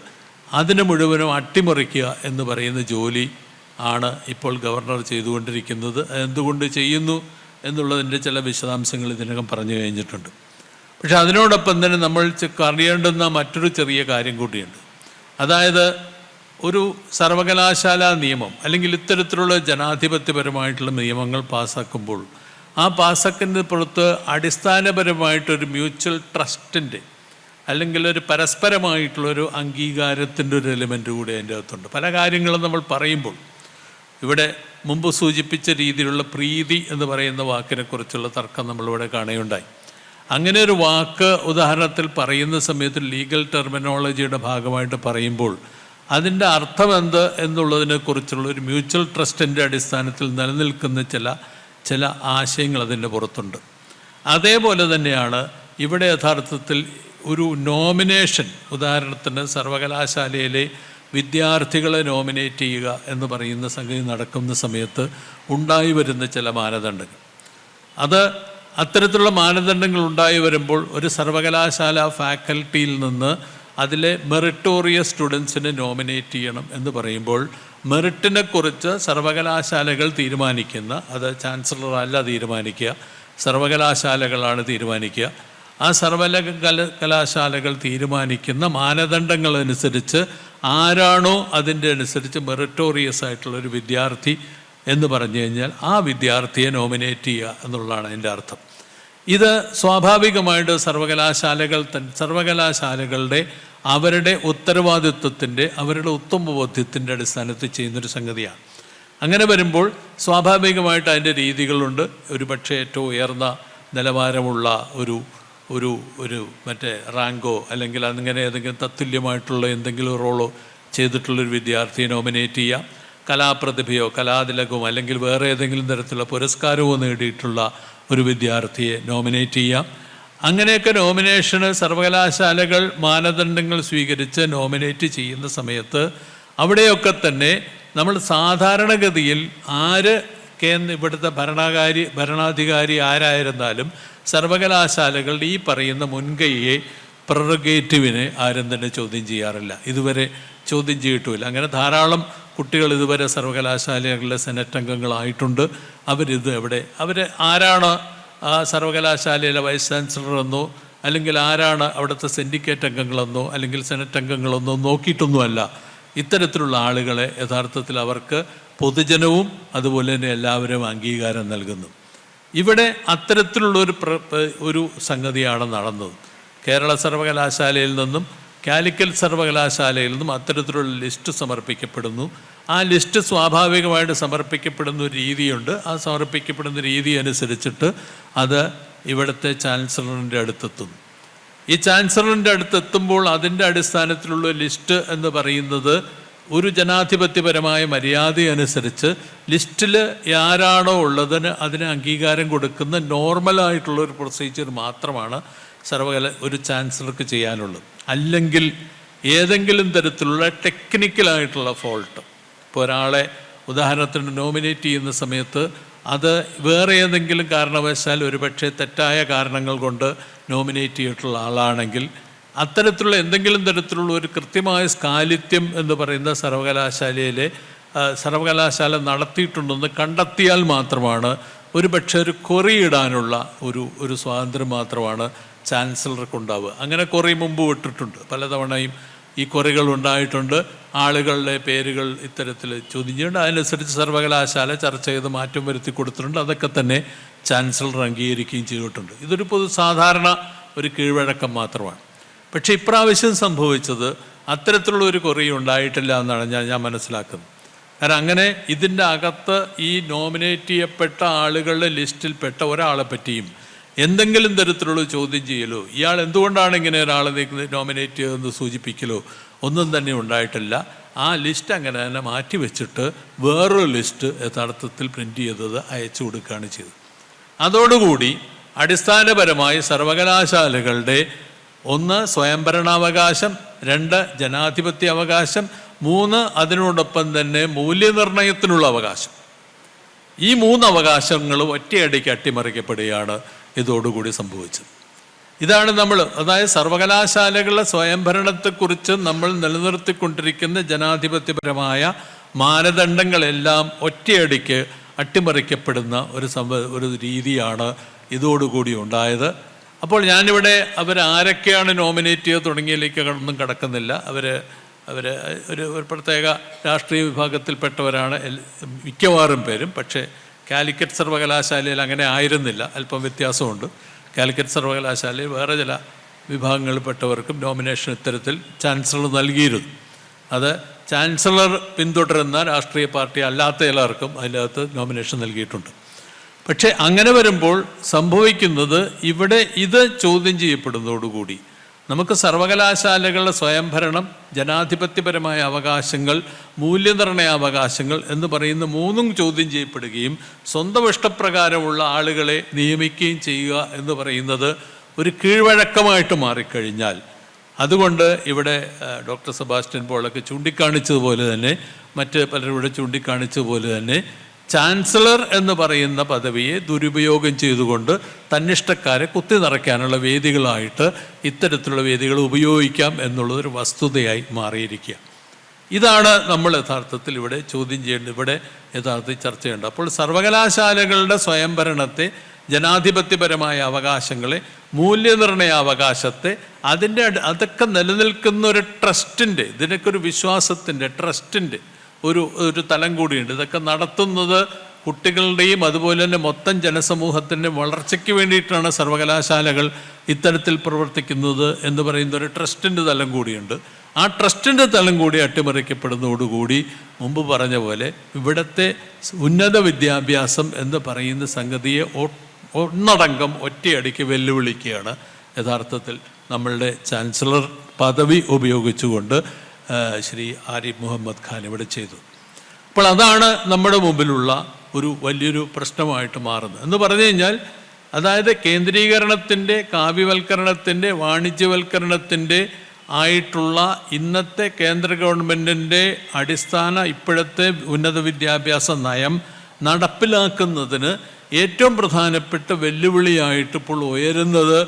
അതിനെ മുഴുവനും അട്ടിമറിക്കുക എന്ന് പറയുന്ന ജോലി ആണ് ഇപ്പോൾ ഗവർണർ ചെയ്തുകൊണ്ടിരിക്കുന്നത്. എന്തുകൊണ്ട് ചെയ്യുന്നു എന്നുള്ളതിന്റെ ചില വിശദാംശങ്ങൾ ഇതിനകം പറഞ്ഞു കഴിഞ്ഞിട്ടുണ്ട്. പക്ഷെ അതിനോടൊപ്പം തന്നെ നമ്മൾ അറിയേണ്ടുന്ന മറ്റൊരു ചെറിയ കാര്യം കൂടിയുണ്ട്. അതായത് ഒരു സർവകലാശാല നിയമം അല്ലെങ്കിൽ ഇത്തരത്തിലുള്ള ജനാധിപത്യപരമായിട്ടുള്ള നിയമങ്ങൾ പാസ്സാക്കുമ്പോൾ ആ പാസ്സാക്കുന്നതിന് പുറത്ത് അടിസ്ഥാനപരമായിട്ടൊരു മ്യൂച്വൽ ട്രസ്റ്റിന്റെ അല്ലെങ്കിൽ ഒരു പരസ്പരമായിട്ടുള്ളൊരു അംഗീകാരത്തിന്റെ ഒരു എലിമെന്റ് കൂടി അതിന്റെ അകത്തുണ്ട്. പല കാര്യങ്ങളും നമ്മൾ പറയുമ്പോൾ ഇവിടെ മുമ്പ് സൂചിപ്പിച്ച രീതിയിലുള്ള പ്രീതി എന്ന് പറയുന്ന വാക്കിനെക്കുറിച്ചുള്ള തർക്കം നമ്മളിവിടെ കാണുകയുണ്ടായി. അങ്ങനെ ഒരു വാക്ക് ഉദാഹരണത്തിൽ പറയുന്ന സമയത്ത് ലീഗൽ ടെർമിനോളജിയുടെ ഭാഗമായിട്ട് പറയുമ്പോൾ അതിന്റെ അർത്ഥം എന്ത് എന്നുള്ളതിനെക്കുറിച്ചുള്ള ഒരു മ്യൂച്വൽ ട്രസ്റ്റിന്റെ അടിസ്ഥാനത്തിൽ നിലനിൽക്കുന്ന ചില ചില ആശയങ്ങൾ അതിന്റെ പുറത്തുണ്ട്. അതേപോലെ തന്നെയാണ് ഇവിടെ യഥാർത്ഥത്തിൽ ഒരു നോമിനേഷൻ ഉദാഹരണത്തിന് സർവകലാശാലയിലെ വിദ്യാർത്ഥികളെ നോമിനേറ്റ് ചെയ്യുക എന്ന് പറയുന്ന സംഗതി നടക്കുന്ന സമയത്ത് ഉണ്ടായി വരുന്ന ചില മാനദണ്ഡങ്ങൾ. അത് അത്തരത്തിലുള്ള മാനദണ്ഡങ്ങൾ ഉണ്ടായി വരുമ്പോൾ ഒരു സർവകലാശാല ഫാക്കൽറ്റിയിൽ നിന്ന് അതിലെ മെറിറ്റോറിയസ് സ്റ്റുഡൻസിനെ നോമിനേറ്റ് ചെയ്യണം എന്ന് പറയുമ്പോൾ മെറിറ്റിനെ കുറിച്ച് സർവകലാശാലകൾ തീരുമാനിക്കുന്ന അത് ചാൻസലർ അല്ല തീരുമാനിക്കുക സർവകലാശാലകളാണ് തീരുമാനിക്കുക. ആ സർവകല കലാശാലകൾ തീരുമാനിക്കുന്ന മാനദണ്ഡങ്ങൾ അനുസരിച്ച് ആരാണോ അതിന്റെ അനുസരിച്ച് മെറിറ്റോറിയസ് ആയിട്ടുള്ള ഒരു വിദ്യാർത്ഥി എന്ന് പറഞ്ഞു കഴിഞ്ഞാൽ ആ വിദ്യാർത്ഥിയെ നോമിനേറ്റ് ചെയ്യുക എന്നുള്ളതാണ് അതിന്റെ അർത്ഥം. ഇത് സ്വാഭാവികമായിട്ട് സർവകലാശാലകൾ തൻ സർവകലാശാലകളുടെ അവരുടെ ഉത്തരവാദിത്വത്തിന്റെ അവരുടെ ഉത്തമബോധ്യത്തിന്റെ അടിസ്ഥാനത്തിൽ ചെയ്യുന്നൊരു സംഗതിയാണ്. അങ്ങനെ വരുമ്പോൾ സ്വാഭാവികമായിട്ട് അതിന്റെ രീതികളുണ്ട്. ഒരു പക്ഷേ ഏറ്റവും ഉയർന്ന നിലവാരമുള്ള ഒരു ഒരു ഒരു മറ്റേ റാങ്കോ അല്ലെങ്കിൽ അങ്ങനെ ഏതെങ്കിലും തത്തുല്യമായിട്ടുള്ള എന്തെങ്കിലും റോളോ ചെയ്തിട്ടുള്ളൊരു വിദ്യാർത്ഥിയെ നോമിനേറ്റ് ചെയ്യാം. കലാപ്രതിഭയോ കലാതിലകമോ അല്ലെങ്കിൽ വേറെ ഏതെങ്കിലും തരത്തിലുള്ള പുരസ്കാരമോ നേടിയിട്ടുള്ള ഒരു വിദ്യാർത്ഥിയെ നോമിനേറ്റ് ചെയ്യാം. അങ്ങനെയൊക്കെ നോമിനേഷന് സർവകലാശാലകൾ മാനദണ്ഡങ്ങൾ സ്വീകരിച്ച് നോമിനേറ്റ് ചെയ്യുന്ന സമയത്ത് അവിടെയൊക്കെ തന്നെ നമ്മൾ സാധാരണഗതിയിൽ ആര് കേന്ദ്ര ഇവിടുത്തെ ഭരണകാരി ഭരണാധികാരി ആരായിരുന്നാലും സർവകലാശാലകളുടെ ഈ പറയുന്ന മുൻകൈയെ പ്രൊറഗേറ്റീവിനെ ആരും തന്നെ ചോദ്യം ചെയ്യാറില്ല. ഇതുവരെ ചോദ്യം ചെയ്തിട്ടുമില്ല. അങ്ങനെ ധാരാളം കുട്ടികൾ ഇതുവരെ സർവകലാശാലകളിലെ സെനറ്റ് അംഗങ്ങളായിട്ടുണ്ട്. അവരിത് എവിടെ അവർ ആരാണ് ആ സർവകലാശാലയിലെ വൈസ് ചാൻസലർ എന്നോ അല്ലെങ്കിൽ ആരാണ് അവിടുത്തെ സിൻഡിക്കേറ്റ് അംഗങ്ങളെന്നോ അല്ലെങ്കിൽ സെനറ്റ് അംഗങ്ങളെന്നോ നോക്കിയിട്ടൊന്നുമല്ല. ഇത്തരത്തിലുള്ള ആളുകളെ യഥാർത്ഥത്തിൽ അവർക്ക് പൊതുജനവും അതുപോലെ തന്നെ എല്ലാവരും അംഗീകാരം നൽകുന്നു. ഇവിടെ അത്തരത്തിലുള്ള ഒരു ഒരു സംഗതിയാണ് നടന്നത്. കേരള സർവകലാശാലയിൽ നിന്നും കാലിക്കൽ സർവകലാശാലയിൽ നിന്നും അത്തരത്തിലുള്ള ലിസ്റ്റ് സമർപ്പിക്കപ്പെടുന്നു. ആ ലിസ്റ്റ് സ്വാഭാവികമായിട്ട് സമർപ്പിക്കപ്പെടുന്ന ഒരു രീതിയുണ്ട്. ആ സമർപ്പിക്കപ്പെടുന്ന രീതി അനുസരിച്ചിട്ട് അത് ഇവിടുത്തെ ചാൻസലറിന്റെ അടുത്തെത്തുന്നു. ഈ ചാൻസലറിന്റെ അടുത്തെത്തുമ്പോൾ അതിന്റെ അടിസ്ഥാനത്തിലുള്ള ലിസ്റ്റ് എന്ന് പറയുന്നത് ഒരു ജനാധിപത്യപരമായ മര്യാദ അനുസരിച്ച് ലിസ്റ്റിൽ ആരാണോ ഉള്ളതിന് അതിന് അംഗീകാരം കൊടുക്കുന്ന നോർമലായിട്ടുള്ള ഒരു പ്രൊസീജിയർ മാത്രമാണ് സർവകല ഒരു ചാൻസലർക്ക് ചെയ്യാനുള്ളത്. അല്ലെങ്കിൽ ഏതെങ്കിലും തരത്തിലുള്ള ടെക്നിക്കലായിട്ടുള്ള ഫോൾട്ട് ഇപ്പോൾ ഒരാളെ ഉദാഹരണത്തിന് നോമിനേറ്റ് ചെയ്യുന്ന സമയത്ത് അത് വേറെ ഏതെങ്കിലും കാരണവശാൽ ഒരുപക്ഷെ തെറ്റായ കാരണങ്ങൾ കൊണ്ട് നോമിനേറ്റ് ചെയ്തിട്ടുള്ള ആളാണെങ്കിൽ അത്തരത്തിലുള്ള എന്തെങ്കിലും തരത്തിലുള്ള ഒരു കൃത്യമായ സ്കാലിത്യം എന്ന് പറയുന്ന സർവകലാശാലയിലെ സർവകലാശാല നടത്തിയിട്ടുണ്ടെന്ന് കണ്ടെത്തിയാൽ മാത്രമാണ് ഒരു പക്ഷേ ഒരു കൊറിയിടാനുള്ള ഒരു ഒരു സ്വാതന്ത്ര്യം മാത്രമാണ് ചാൻസലർക്ക് ഉണ്ടാവുക. അങ്ങനെ കുറേ മുമ്പ് വിട്ടിട്ടുണ്ട്. പലതവണയും ഈ കുറികൾ ഉണ്ടായിട്ടുണ്ട്. ആളുകളുടെ പേരുകൾ ഇത്തരത്തിൽ ചോദ്യം ചെയ്യുന്നുണ്ട് അതനുസരിച്ച് സർവകലാശാല ചർച്ച ചെയ്ത് മാറ്റം വരുത്തി കൊടുത്തിട്ടുണ്ട്. അതൊക്കെ തന്നെ ചാൻസലർ അംഗീകരിക്കുകയും ചെയ്തിട്ടുണ്ട്. ഇതൊരു പൊതു സാധാരണ ഒരു കീഴ്വഴക്കം മാത്രമാണ്. പക്ഷേ ഇപ്രാവശ്യം സംഭവിച്ചത് അത്തരത്തിലുള്ള ഒരു കുറയും ഉണ്ടായിട്ടില്ല എന്നാണ് ഞാൻ ഞാൻ മനസ്സിലാക്കുന്നത്. കാരണം അങ്ങനെ ഇതിന്റെ അകത്ത് ഈ നോമിനേറ്റ് ചെയ്യപ്പെട്ട ആളുകളുടെ ലിസ്റ്റിൽപ്പെട്ട ഒരാളെ പറ്റിയും എന്തെങ്കിലും തരത്തിലുള്ള ചോദ്യം ചെയ്യലോ? ഇയാൾ എന്തുകൊണ്ടാണ് ഇങ്ങനെ ഒരാളെ നോമിനേറ്റ് ചെയ്തതെന്ന് സൂചിപ്പിക്കലോ? ഒന്നും തന്നെ ഉണ്ടായിട്ടില്ല. ആ ലിസ്റ്റ് അങ്ങനെ തന്നെ മാറ്റി വെച്ചിട്ട് വേറൊരു ലിസ്റ്റ് യഥാർത്ഥത്തിൽ പ്രിന്റ് ചെയ്തത് അയച്ചു കൊടുക്കുകയാണ് ചെയ്തത്. അതോടുകൂടി അടിസ്ഥാനപരമായി സർവകലാശാലകളുടെ ഒന്ന് സ്വയംഭരണാവകാശം രണ്ട് ജനാധിപത്യ അവകാശം മൂന്ന് അതിനോടൊപ്പം തന്നെ മൂല്യനിർണയത്തിനുള്ള അവകാശം. ഈ മൂന്ന് അവകാശങ്ങളും ഒറ്റയടിക്ക് അട്ടിമറിക്കപ്പെടുകയാണ് ഇതോടുകൂടി സംഭവിച്ചത്. ഇതാണ് നമ്മൾ അതായത് സർവകലാശാലകളുടെ സ്വയംഭരണത്തെക്കുറിച്ച് നമ്മൾ നിലനിർത്തിക്കൊണ്ടിരിക്കുന്ന ജനാധിപത്യപരമായ മാനദണ്ഡങ്ങളെല്ലാം ഒറ്റയടിക്ക് അട്ടിമറിക്കപ്പെടുന്ന ഒരു സംഭ ഒരു രീതിയാണ് ഇതോടുകൂടി ഉണ്ടായത്. അപ്പോൾ ഞാനിവിടെ അവർ ആരൊക്കെയാണ് നോമിനേറ്റ് ചെയ്ത് തുടങ്ങിയതിലേക്ക് ഒന്നും കടക്കുന്നില്ല. അവർ അവർ ഒരു ഒരു പ്രത്യേക രാഷ്ട്രീയ വിഭാഗത്തിൽപ്പെട്ടവരാണ്. മിക്കവാറും പേരും. പക്ഷേ കാലിക്കറ്റ് സർവകലാശാലയിൽ അങ്ങനെ ആയിരുന്നില്ല. അല്പം വ്യത്യാസമുണ്ട്. കാലിക്കറ്റ് സർവകലാശാലയിൽ വേറെ ചില വിഭാഗങ്ങളിൽപ്പെട്ടവർക്കും നോമിനേഷൻ ഇത്തരത്തിൽ ചാൻസലർ നൽകിയിരുന്നു. അത് ചാൻസലർ പിന്തുടരുന്ന രാഷ്ട്രീയ പാർട്ടി അല്ലാത്ത എല്ലാവർക്കും അതിനകത്ത് നോമിനേഷൻ നൽകിയിട്ടുണ്ട്. പക്ഷേ അങ്ങനെ വരുമ്പോൾ സംഭവിക്കുന്നത് ഇവിടെ ഇത് ചോദ്യം ചെയ്യപ്പെടുന്നതോടുകൂടി നമുക്ക് സർവകലാശാലകളുടെ സ്വയംഭരണം ജനാധിപത്യപരമായ അവകാശങ്ങൾ മൂല്യനിർണയ അവകാശങ്ങൾ എന്ന് പറയുന്ന മൂന്നും ചോദ്യം ചെയ്യപ്പെടുകയും സ്വന്തം ഇഷ്ടപ്രകാരമുള്ള ആളുകളെ നിയമിക്കുകയും ചെയ്യുക എന്ന് പറയുന്നത് ഒരു കീഴ്വഴക്കമായിട്ട് മാറിക്കഴിഞ്ഞാൽ അതുകൊണ്ട് ഇവിടെ ഡോക്ടർ സെബാസ്റ്റ്യൻ പോളൊക്കെ ചൂണ്ടിക്കാണിച്ചതുപോലെ തന്നെ മറ്റ് പലരും ഇവിടെ ചൂണ്ടിക്കാണിച്ചതുപോലെ തന്നെ ചാൻസലർ എന്ന് പറയുന്ന പദവിയെ ദുരുപയോഗം ചെയ്തുകൊണ്ട് തന്നിഷ്ടക്കാരെ കുത്തി നിറയ്ക്കാനുള്ള വേദികളായിട്ട് ഇത്തരത്തിലുള്ള വേദികൾ ഉപയോഗിക്കാം എന്നുള്ളതൊരു വസ്തുതയായി മാറിയിരിക്കുക. ഇതാണ് നമ്മൾ യഥാർത്ഥത്തിൽ ഇവിടെ ചോദ്യം ചെയ്യേണ്ടത്. ഇവിടെ യഥാർത്ഥത്തിൽ ചർച്ച ചെയ്യേണ്ടത് അപ്പോൾ സർവകലാശാലകളുടെ സ്വയംഭരണത്തെ ജനാധിപത്യപരമായ അവകാശങ്ങളെ മൂല്യനിർണയ അവകാശത്തെ അതിന്റെ അതൊക്കെ നിലനിൽക്കുന്ന ഒരു ട്രസ്റ്റിന്റെ ഇതിനൊക്കെ ഒരു വിശ്വാസത്തിന്റെ ട്രസ്റ്റിന്റെ ഒരു ഒരു തലം കൂടിയുണ്ട്. ഇതൊക്കെ നടത്തുന്നത് കുട്ടികളുടെയും അതുപോലെ തന്നെ മൊത്തം ജനസമൂഹത്തിന്റെ വളർച്ചയ്ക്ക് വേണ്ടിയിട്ടാണ് സർവകലാശാലകൾ ഇത്തരത്തിൽ പ്രവർത്തിക്കുന്നത് എന്ന് പറയുന്ന ഒരു ട്രസ്റ്റിന്റെ തലം കൂടിയുണ്ട്. ആ ട്രസ്റ്റിന്റെ തലം കൂടി അട്ടിമറിക്കപ്പെടുന്നതോടുകൂടി മുമ്പ് പറഞ്ഞ പോലെ ഇവിടുത്തെ ഉന്നത വിദ്യാഭ്യാസം എന്ന് പറയുന്ന സംഗതിയെ ഒന്നടങ്കം ഒറ്റയടിക്ക് വെല്ലുവിളിക്കുകയാണ്. യഥാർത്ഥത്തിൽ നമ്മളുടെ ചാൻസലർ പദവി ഉപയോഗിച്ചുകൊണ്ട് ശ്രീ ആരിഫ് മുഹമ്മദ് ഖാൻ ഇവിടെ ചെയ്തു. അപ്പോൾ അതാണ് നമ്മുടെ മുമ്പിലുള്ള ഒരു വലിയൊരു പ്രശ്നമായിട്ട് മാറുന്നത്. എന്ന് പറഞ്ഞു കഴിഞ്ഞാൽ അതായത് കേന്ദ്രീകരണത്തിന്റെ കാവ്യവൽക്കരണത്തിന്റെ വാണിജ്യവൽക്കരണത്തിന്റെ ആയിട്ടുള്ള ഇന്നത്തെ കേന്ദ്ര ഗവൺമെന്റിന്റെ അടിസ്ഥാന ഇപ്പോഴത്തെ ഉന്നത വിദ്യാഭ്യാസ നയം നടപ്പിലാക്കുന്നതിന് ഏറ്റവും പ്രധാനപ്പെട്ട വെല്ലുവിളിയായിട്ട് ഇപ്പോൾ ഉയരുന്നത്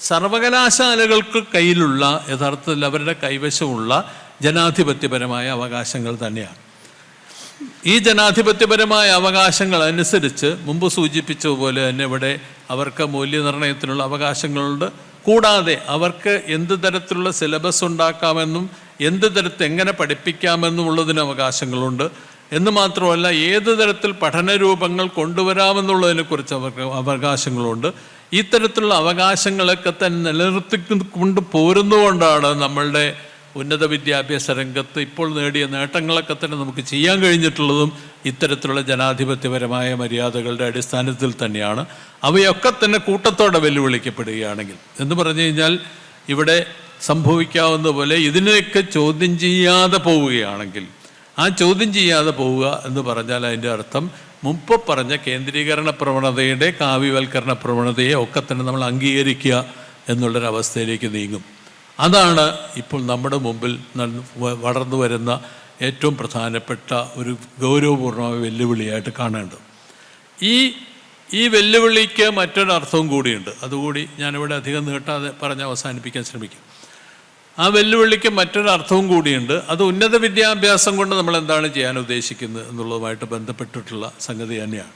സർവകലാശാലകൾക്ക് കയ്യിലുള്ള യഥാർത്ഥത്തിൽ അവരുടെ കൈവശമുള്ള ജനാധിപത്യപരമായ അവകാശങ്ങൾ തന്നെയാണ്. ഈ ജനാധിപത്യപരമായ അവകാശങ്ങൾ അനുസരിച്ച് മുമ്പ് സൂചിപ്പിച്ചതുപോലെ തന്നെ ഇവിടെ അവർക്ക് മൂല്യനിർണയത്തിനുള്ള അവകാശങ്ങളുണ്ട്. കൂടാതെ അവർക്ക് എന്ത് തരത്തിലുള്ള സിലബസ് ഉണ്ടാക്കാമെന്നും എന്ത് തരത്തിൽ എങ്ങനെ പഠിപ്പിക്കാമെന്നും ഉള്ളതിന് അവകാശങ്ങളുണ്ട്. എന്ന് മാത്രമല്ല ഏത് തരത്തിൽ പഠന പഠനരൂപങ്ങൾ കൊണ്ടുവരാമെന്നുള്ളതിനെക്കുറിച്ച് അവർക്ക് അവകാശങ്ങളുണ്ട്. ഇത്തരത്തിലുള്ള അവകാശങ്ങളൊക്കെ തന്നെ നിലനിർത്തിക്കൊണ്ട് പോരുന്നുകൊണ്ടാണ് നമ്മളുടെ ഉന്നത വിദ്യാഭ്യാസ രംഗത്ത് ഇപ്പോൾ നേടിയ നേട്ടങ്ങളൊക്കെ തന്നെ നമുക്ക് ചെയ്യാൻ കഴിഞ്ഞിട്ടുള്ളതും ഇത്തരത്തിലുള്ള ജനാധിപത്യപരമായ മര്യാദകളുടെ അടിസ്ഥാനത്തിൽ തന്നെയാണ്. അവയൊക്കെ തന്നെ കൂട്ടത്തോടെ വെല്ലുവിളിക്കപ്പെടുകയാണെങ്കിൽ. എന്ന് പറഞ്ഞു കഴിഞ്ഞാൽ ഇവിടെ സംഭവിക്കാവുന്ന പോലെ ഇതിനെയൊക്കെ ചോദ്യം ചെയ്യാതെ പോവുകയാണെങ്കിൽ. ആ ചോദ്യം ചെയ്യാതെ പോവുക എന്ന് പറഞ്ഞാൽ അതിന്റെ അർത്ഥം മുമ്പ് പറഞ്ഞ കേന്ദ്രീകരണ പ്രവണതയുടെ കാവ്യവൽക്കരണ പ്രവണതയെ ഒക്കെ തന്നെ നമ്മൾ അംഗീകരിക്കുക എന്നുള്ളൊരവസ്ഥയിലേക്ക് നീങ്ങും. അതാണ് ഇപ്പോൾ നമ്മുടെ മുമ്പിൽ വളർന്നു വരുന്ന ഏറ്റവും പ്രധാനപ്പെട്ട ഒരു ഗൗരവപൂർണമായ വെല്ലുവിളിയായിട്ട് കാണേണ്ടത്. ഈ ഈ വെല്ലുവിളിക്ക് മറ്റൊരർത്ഥവും കൂടിയുണ്ട്. അതുകൂടി ഞാനിവിടെ അധികം നീട്ടാതെ പറഞ്ഞ് അവസാനിപ്പിക്കാൻ ശ്രമിക്കും. ആ വെല്ലുവിളിക്ക് മറ്റൊരർത്ഥവും കൂടിയുണ്ട്. അത് ഉന്നത വിദ്യാഭ്യാസം കൊണ്ട് നമ്മൾ എന്താണ് ചെയ്യാൻ ഉദ്ദേശിക്കുന്നത് എന്നുള്ളതുമായിട്ട് ബന്ധപ്പെട്ടിട്ടുള്ള സംഗതി തന്നെയാണ്.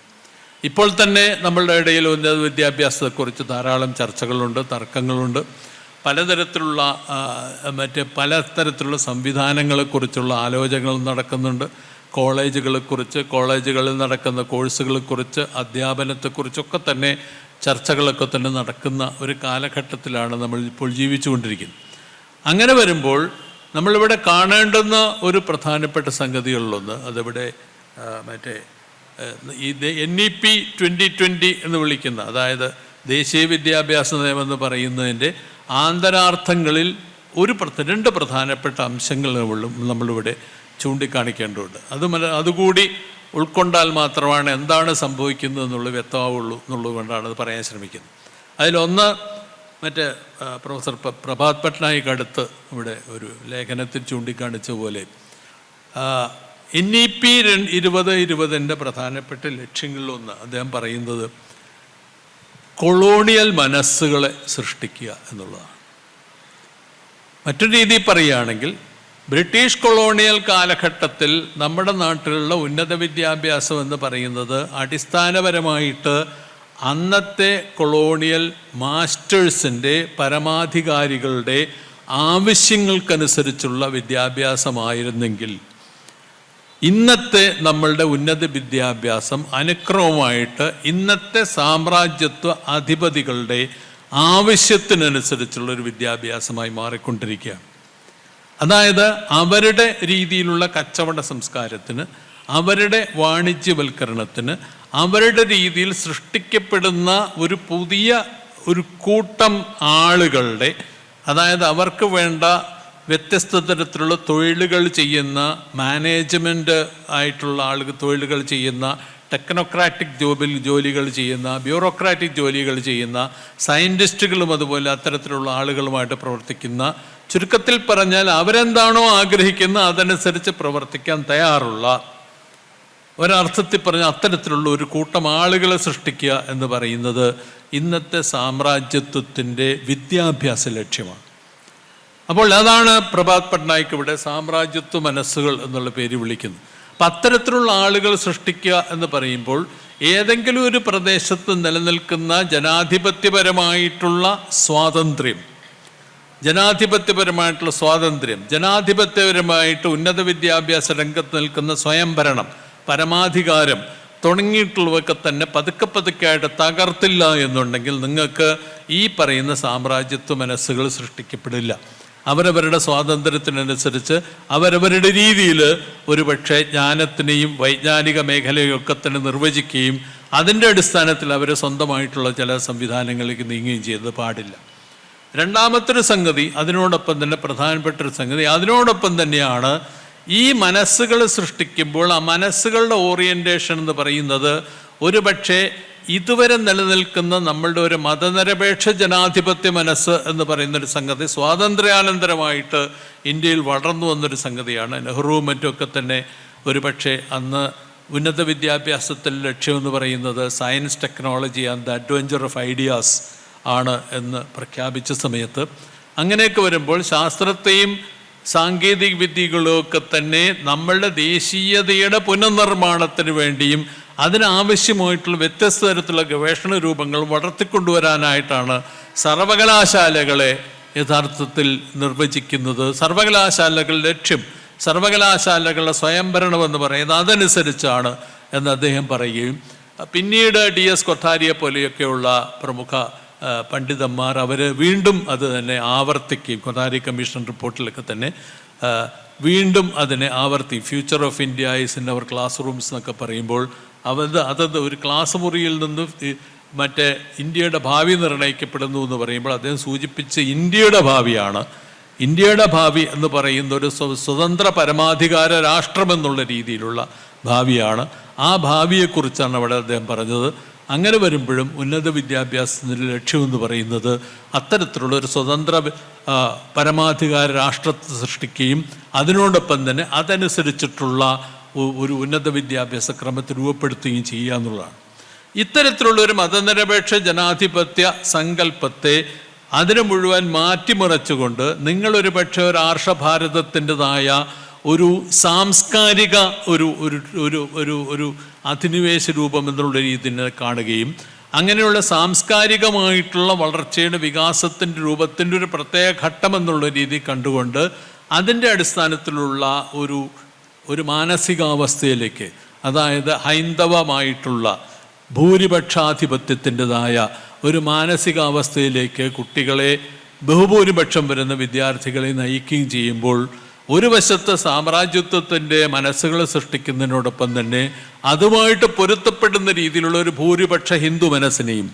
ഇപ്പോൾ തന്നെ നമ്മളുടെ ഇടയിൽ ഉന്നത വിദ്യാഭ്യാസത്തെക്കുറിച്ച് ധാരാളം ചർച്ചകളുണ്ട് തർക്കങ്ങളുണ്ട്. പലതരത്തിലുള്ള മറ്റ് പലതരത്തിലുള്ള സംവിധാനങ്ങളെക്കുറിച്ചുള്ള ആലോചനകൾ നടക്കുന്നുണ്ട്. കോളേജുകളെക്കുറിച്ച് കോളേജുകളിൽ നടക്കുന്ന കോഴ്സുകളെക്കുറിച്ച് അധ്യാപനത്തെക്കുറിച്ചൊക്കെ തന്നെ ചർച്ചകളൊക്കെ തന്നെ നടക്കുന്ന ഒരു കാലഘട്ടത്തിലാണ് നമ്മൾ ഇപ്പോൾ ജീവിച്ചുകൊണ്ടിരിക്കുന്നത്. അങ്ങനെ വരുമ്പോൾ നമ്മളിവിടെ കാണേണ്ടുന്ന ഒരു പ്രധാനപ്പെട്ട സംഗതികളിലൊന്ന് അതിവിടെ മറ്റേ ഇത് N E P twenty twenty എന്ന് വിളിക്കുന്ന അതായത് ദേശീയ വിദ്യാഭ്യാസ നയമെന്ന് പറയുന്നതിന്റെ ആന്തരാർത്ഥങ്ങളിൽ ഒരു രണ്ട് പ്രധാനപ്പെട്ട അംശങ്ങൾ നമ്മളും നമ്മളിവിടെ ചൂണ്ടിക്കാണിക്കേണ്ടതുണ്ട്. അത് മല അതുകൂടി ഉൾക്കൊണ്ടാൽ മാത്രമാണ് എന്താണ് സംഭവിക്കുന്നത് എന്നുള്ളത് വ്യക്തമാവുള്ളൂ എന്നുള്ളത് കൊണ്ടാണ് അത് പറയാൻ ശ്രമിക്കുന്നത്. അതിലൊന്ന് മറ്റേ പ്രൊഫസർ പ്രഭാത് പട്നായിക് അടുത്ത് ഇവിടെ ഒരു ലേഖനത്തിൽ ചൂണ്ടിക്കാണിച്ച പോലെ എൻ ഇ പി ഇരുപത് ഇരുപതിന്റെ പ്രധാനപ്പെട്ട ലക്ഷ്യങ്ങളിലൊന്ന് അദ്ദേഹം പറയുന്നത് കൊളോണിയൽ മനസ്സുകളെ സൃഷ്ടിക്കുക എന്നുള്ളതാണ്. മറ്റൊരു രീതിയിൽ പറയുകയാണെങ്കിൽ ബ്രിട്ടീഷ് കൊളോണിയൽ കാലഘട്ടത്തിൽ നമ്മുടെ നാട്ടിലുള്ള ഉന്നത വിദ്യാഭ്യാസം എന്ന് പറയുന്നത് അടിസ്ഥാനപരമായിട്ട് അന്നത്തെ കൊളോണിയൽ മാസ്റ്റേഴ്സിന്റെ പരമാധികാരികളുടെ ആവശ്യങ്ങൾക്കനുസരിച്ചുള്ള വിദ്യാഭ്യാസമായിരുന്നെങ്കിൽ ഇന്നത്തെ നമ്മളുടെ ഉന്നത വിദ്യാഭ്യാസം അനുക്രമമായിട്ട് ഇന്നത്തെ സാമ്രാജ്യത്വ അധിപതികളുടെ ആവശ്യത്തിനനുസരിച്ചുള്ള ഒരു വിദ്യാഭ്യാസമായി മാറിക്കൊണ്ടിരിക്കുകയാണ്. അതായത് അവരുടെ രീതിയിലുള്ള കച്ചവട സംസ്കാരത്തിന് അവരുടെ വാണിജ്യവൽക്കരണത്തിന് അവരുടെ രീതിയിൽ സൃഷ്ടിക്കപ്പെടുന്ന ഒരു പുതിയ ഒരു കൂട്ടം ആളുകളുടെ അതായത് അവർക്ക് വേണ്ട വ്യത്യസ്ത തരത്തിലുള്ള തൊഴിലുകൾ ചെയ്യുന്ന മാനേജ്മെന്റ് ആയിട്ടുള്ള ആളുകൾ തൊഴിലുകൾ ചെയ്യുന്ന ടെക്നോക്രാറ്റിക് ജോബിൽ ജോലികൾ ചെയ്യുന്ന ബ്യൂറോക്രാറ്റിക് ജോലികൾ ചെയ്യുന്ന സയന്റിസ്റ്റുകളും അതുപോലെ അത്തരത്തിലുള്ള ആളുകളുമായിട്ട് പ്രവർത്തിക്കുന്ന ചുരുക്കത്തിൽ പറഞ്ഞാൽ അവരെന്താണോ ആഗ്രഹിക്കുന്നത് അതനുസരിച്ച് പ്രവർത്തിക്കാൻ തയ്യാറുള്ള ഒരർത്ഥത്തിൽ പറഞ്ഞ അത്തരത്തിലുള്ള ഒരു കൂട്ടം ആളുകളെ സൃഷ്ടിക്കുക എന്ന് പറയുന്നത് ഇന്നത്തെ സാമ്രാജ്യത്വത്തിന്റെ വിദ്യാഭ്യാസ ലക്ഷ്യമാണ്. അപ്പോൾ അതാണ് പ്രഭാത് പട്നായിക്ക് ഇവിടെ സാമ്രാജ്യത്വ മനസ്സുകൾ എന്നുള്ള പേര് വിളിക്കുന്നത് അപ്പം അത്തരത്തിലുള്ള ആളുകൾ സൃഷ്ടിക്കുക എന്ന് പറയുമ്പോൾ ഏതെങ്കിലും ഒരു പ്രദേശത്ത് നിലനിൽക്കുന്ന ജനാധിപത്യപരമായിട്ടുള്ള സ്വാതന്ത്ര്യം ജനാധിപത്യപരമായിട്ടുള്ള സ്വാതന്ത്ര്യം ജനാധിപത്യപരമായിട്ട് ഉന്നത വിദ്യാഭ്യാസ രംഗത്ത് നിൽക്കുന്ന സ്വയംഭരണം പരമാധികാരം തുടങ്ങിയിട്ടുള്ളവയൊക്കെ തന്നെ പതുക്കെ പതുക്കെയായിട്ട് തകർത്തില്ല എന്നുണ്ടെങ്കിൽ നിങ്ങൾക്ക് ഈ പറയുന്ന സാമ്രാജ്യത്വ മനസ്സുകൾ സൃഷ്ടിക്കപ്പെടില്ല. അവരവരുടെ സ്വാതന്ത്ര്യത്തിനനുസരിച്ച് അവരവരുടെ രീതിയിൽ ഒരുപക്ഷെ ജ്ഞാനത്തിനെയും വൈജ്ഞാനിക മേഖലയും ഒക്കെ തന്നെ നിർവചിക്കുകയും അതിന്റെ അടിസ്ഥാനത്തിൽ അവർ സ്വന്തമായിട്ടുള്ള ചില സംവിധാനങ്ങളിലേക്ക് നീങ്ങുകയും ചെയ്തത് പാടില്ല. രണ്ടാമത്തൊരു സംഗതി അതിനോടൊപ്പം തന്നെ പ്രധാനപ്പെട്ട ഒരു സംഗതി അതിനോടൊപ്പം തന്നെയാണ് ഈ മനസ്സുകൾ സൃഷ്ടിക്കുമ്പോൾ ആ മനസ്സുകളുടെ ഓറിയന്റേഷൻ എന്ന് പറയുന്നത് ഒരു പക്ഷേ ഇതുവരെ നിലനിൽക്കുന്ന നമ്മളുടെ ഒരു മതനിരപേക്ഷ ജനാധിപത്യ മനസ്സ് എന്ന് പറയുന്ന ഒരു സംഗതി സ്വാതന്ത്ര്യാനന്തരമായിട്ട് ഇന്ത്യയിൽ വളർന്നു വന്നൊരു സംഗതിയാണ്. നെഹ്റുവും മറ്റുമൊക്കെ തന്നെ ഒരു പക്ഷേ അന്ന് ഉന്നത വിദ്യാഭ്യാസത്തിൽ ലക്ഷ്യമെന്ന് പറയുന്നത് science technology and the adventure of ideas ആണ് എന്ന് പ്രഖ്യാപിച്ച സമയത്ത്. അങ്ങനെയൊക്കെ വരുമ്പോൾ ശാസ്ത്രത്തെയും സാങ്കേതിക വിദ്യകളൊക്കെ തന്നെ നമ്മളുടെ ദേശീയതയുടെ പുനർനിർമ്മാണത്തിന് വേണ്ടിയും അതിനാവശ്യമായിട്ടുള്ള വ്യത്യസ്ത തരത്തിലുള്ള ഗവേഷണ രൂപങ്ങൾ വളർത്തിക്കൊണ്ടുവരാനായിട്ടാണ് സർവകലാശാലകളെ യഥാർത്ഥത്തിൽ നിർവചിക്കുന്നത്. സർവകലാശാലകളുടെ ലക്ഷ്യം സർവകലാശാലകളുടെ സ്വയംഭരണം എന്ന് പറയുന്നത് അതനുസരിച്ചാണ് എന്ന് അദ്ദേഹം പറയുകയും പിന്നീട് ഡി എസ് കൊത്താരിയെ പോലെയൊക്കെയുള്ള പ്രമുഖ പണ്ഡിതന്മാർ അവർ വീണ്ടും അത് തന്നെ ആവർത്തിക്കുകയും കൊത്താരി കമ്മീഷൻ റിപ്പോർട്ടിലൊക്കെ തന്നെ വീണ്ടും അതിനെ ആവർത്തി. Future of India is in our classrooms എന്നൊക്കെ പറയുമ്പോൾ അവത് അതത് ഒരു ക്ലാസ് മുറിയിൽ നിന്ന് മറ്റേ ഇന്ത്യയുടെ ഭാവി നിർണയിക്കപ്പെടുന്നു എന്ന് പറയുമ്പോൾ അദ്ദേഹം സൂചിപ്പിച്ച ഇന്ത്യയുടെ ഭാവിയാണ്. ഇന്ത്യയുടെ ഭാവി എന്ന് പറയുന്ന ഒരു സ്വ- സ്വതന്ത്ര പരമാധികാര രാഷ്ട്രമെന്നുള്ള രീതിയിലുള്ള ഭാവിയാണ്. ആ ഭാവിയെക്കുറിച്ചാണ് അവിടെ അദ്ദേഹം പറഞ്ഞത്. അങ്ങനെ വരുമ്പോഴും ഉന്നത വിദ്യാഭ്യാസത്തിന്റെ ലക്ഷ്യമെന്ന് പറയുന്നത് അത്തരത്തിലുള്ള ഒരു സ്വതന്ത്ര പരമാധികാര രാഷ്ട്രത്തെ സൃഷ്ടിക്കുകയും അതിനോടൊപ്പം തന്നെ അതനുസരിച്ചിട്ടുള്ള ഒരു ഉന്നത വിദ്യാഭ്യാസ ക്രമത്തെ രൂപപ്പെടുത്തുകയും ചെയ്യുക എന്നുള്ളതാണ്. ഇത്തരത്തിലുള്ള ഒരു മതനിരപേക്ഷ ജനാധിപത്യ സങ്കല്പത്തെ അതിനെ മുഴുവൻ മാറ്റിമറിച്ചുകൊണ്ട് നിങ്ങളൊരു പക്ഷേ ഒരു ആർഷഭാരതത്തിന്റെതായ ഒരു സാംസ്കാരിക ഒരു ഒരു ഒരു ഒരു ഒരു അധിനിവേശ രൂപം എന്നുള്ള രീതിയിൽ കാണുകയും അങ്ങനെയുള്ള സാംസ്കാരികമായിട്ടുള്ള വളർച്ചയുടെ വികാസത്തിന്റെ രൂപത്തിന്റെ ഒരു പ്രത്യേക ഘട്ടം എന്നുള്ള രീതി കണ്ടുകൊണ്ട് അതിന്റെ അടിസ്ഥാനത്തിലുള്ള ഒരു ഒരു മാനസികാവസ്ഥയിലേക്ക് അതായത് ഹൈന്ദവമായിട്ടുള്ള ഭൂരിപക്ഷാധിപത്യത്തിന്റെതായ ഒരു മാനസികാവസ്ഥയിലേക്ക് കുട്ടികളെ ബഹുഭൂരിപക്ഷം വരുന്ന വിദ്യാർത്ഥികളെ നയിക്കുകയും ചെയ്യുമ്പോൾ ഒരു വശത്ത് സാമ്രാജ്യത്വത്തിന്റെ മനസ്സുകൾ സൃഷ്ടിക്കുന്നതിനോടൊപ്പം തന്നെ അതുമായിട്ട് പൊരുത്തപ്പെടുന്ന രീതിയിലുള്ള ഒരു ഭൂരിപക്ഷ ഹിന്ദു മനസ്സിനെയും